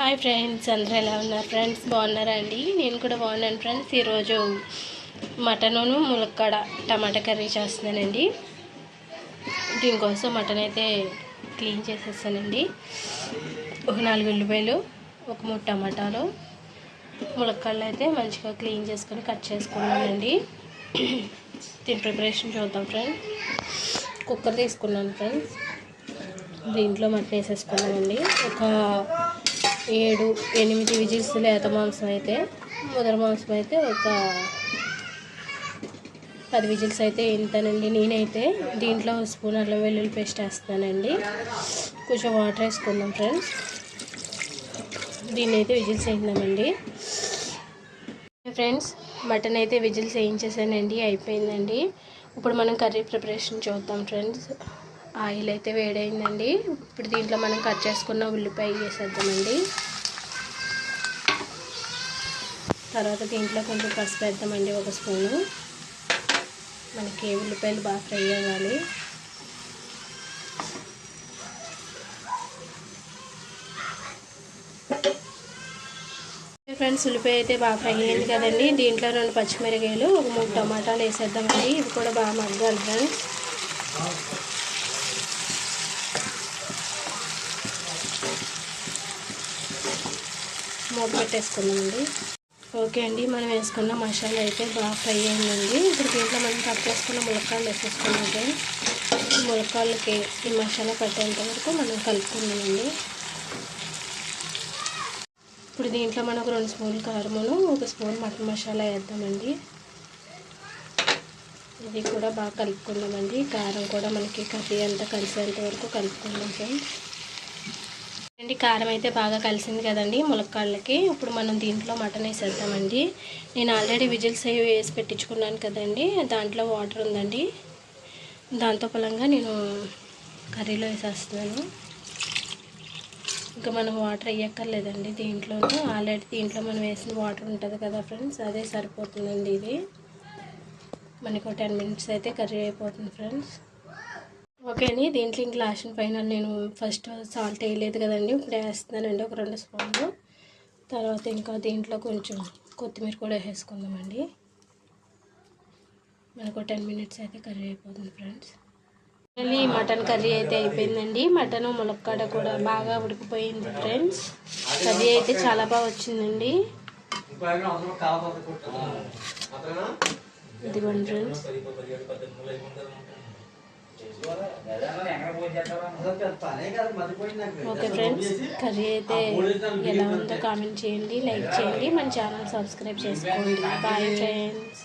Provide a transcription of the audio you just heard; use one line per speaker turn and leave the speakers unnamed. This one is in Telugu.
హాయ్ ఫ్రెండ్స్ అందరూ ఎలా ఉన్నారు? ఫ్రెండ్స్ బాగున్నారా అండి? నేను కూడా బాగున్నాను ఫ్రెండ్స్. ఈరోజు మటనును ములక్కాడ టమాటా కర్రీ చేస్తున్నానండి. దీనికోసం మటన్ అయితే క్లీన్ చేసేస్తానండి ఒక నాలుగు ఉల్లిపాయలు ఒక మూడు టమాటాలు ములక్కాడలు అయితే మంచిగా క్లీన్ చేసుకొని కట్ చేసుకున్నానండి. దీని ప్రిపరేషన్ చూద్దాం ఫ్రెండ్స్. కుక్కర్ తీసుకున్నాను ఫ్రెండ్స్. దీంట్లో మటన్ వేసేసుకున్నానండి. ఒక ఏడు ఎనిమిది విజిల్స్ లేత మాంసం అయితే ముదర మాంసం అయితే ఒక పది విజిల్స్ అయితే ఇంతనండి. నేనైతే దీంట్లో స్పూన్ అల్లం వెల్లుల్లి పేస్ట్ వేస్తానండి కొంచెం వాటర్ వేసుకుందాం ఫ్రెండ్స్. దీన్ని అయితే విజిల్స్ వేయిందామండి ఫ్రెండ్స్ మటన్ అయితే విజిల్స్ వేయించేసానండి. అయిపోయిందండి. ఇప్పుడు మనం కర్రీ ప్రిపరేషన్ చూద్దాం ఫ్రెండ్స్. ఆయిల్ అయితే వేడైందండి. ఇప్పుడు దీంట్లో మనం కట్ చేసుకున్న ఉల్లిపాయ వేసేద్దామండి. తర్వాత దీంట్లో కొంచెం పసుపు వేద్దామండి ఒక స్పూను. మనకి ఉల్లిపాయలు బాగా ఫ్రై అవ్వాలి. ఫ్రెండ్స్ ఉల్లిపాయ అయితే బాగా ఫ్రై అయింది కదండి. దీంట్లో రెండు పచ్చిమిరకాయలు ఒక మూడు టమాటాలు వేసేద్దామండి. ఇవి కూడా బాగా మగ్గాలి ఫ్రెండ్స్. మూత పెట్టేసుకుందామండి. ఓకే అండి మనం వేసుకున్న మసాలా అయితే బాగా ఫ్రై అయిందండి. ఇప్పుడు దీంట్లో మనం కట్ చేసుకున్న ములక్కాయలు వేసేసుకున్నాం ములక్కాయలకి ఈ మసాలా పట్టేంత వరకు మనం కలుపుకున్నామండి ఇప్పుడు దీంట్లో మనం ఒక రెండు స్పూన్లు కారమును ఒక స్పూన్ మటన్ మసాలా వేద్దామండి. ఇది కూడా బాగా కలుపుకుందామండి. కారం కూడా మనకి కర్రీ అంతా కలిసేంత వరకు కలుపుకుందాం ఫ్రెండ్స్. అండి కారం అయితే బాగా కలిసింది కదండి ములక్కాళ్ళకి. ఇప్పుడు మనం దీంట్లో మటన్ వేసేద్దామండి. నేను ఆల్రెడీ విజిల్స్ అవి వేసి పెట్టించుకున్నాను కదండి. దాంట్లో వాటర్ ఉందండి. దాంతో పలంగా నేను కర్రీలో వేసేస్తున్నాను. ఇంకా మనం వాటర్ వేయక్కర్లేదండి దీంట్లోనూ. ఆల్రెడీ దీంట్లో మనం వేసిన వాటర్ ఉంటుంది కదా ఫ్రెండ్స్ అదే సరిపోతుందండి ఇది. మనకు టెన్ మినిట్స్ అయితే కర్రీ అయిపోతుంది ఫ్రెండ్స్. ఓకే అండి. దీంట్లో ఇంక లాస్ట్ పైన నేను ఫస్ట్ సాల్ట్ వేయలేదు కదండి. ఇప్పుడు వేస్తున్నానండి ఒక రెండు స్పూన్లు. తర్వాత ఇంకా దీంట్లో కొంచెం కొత్తిమీర కూడా వేసుకుందామండి. మనకు టెన్ మినిట్స్ అయితే కర్రీ అయిపోతుంది ఫ్రెండ్స్. మళ్ళీ మటన్ కర్రీ అయితే అయిపోయిందండి. మటన్ ములక్కాడ కూడా బాగా ఉడికిపోయింది ఫ్రెండ్స్. కర్రీ అయితే చాలా బాగా వచ్చిందండి. ఇదిగోండి ఫ్రెండ్స్. ఓకే ఫ్రెండ్స్ కర్రీ అయితే ఎలా ఉందో కామెంట్ చేయండి లైక్ చేయండి. మన ఛానల్ సబ్స్క్రైబ్ చేసుకోండి. Bye friends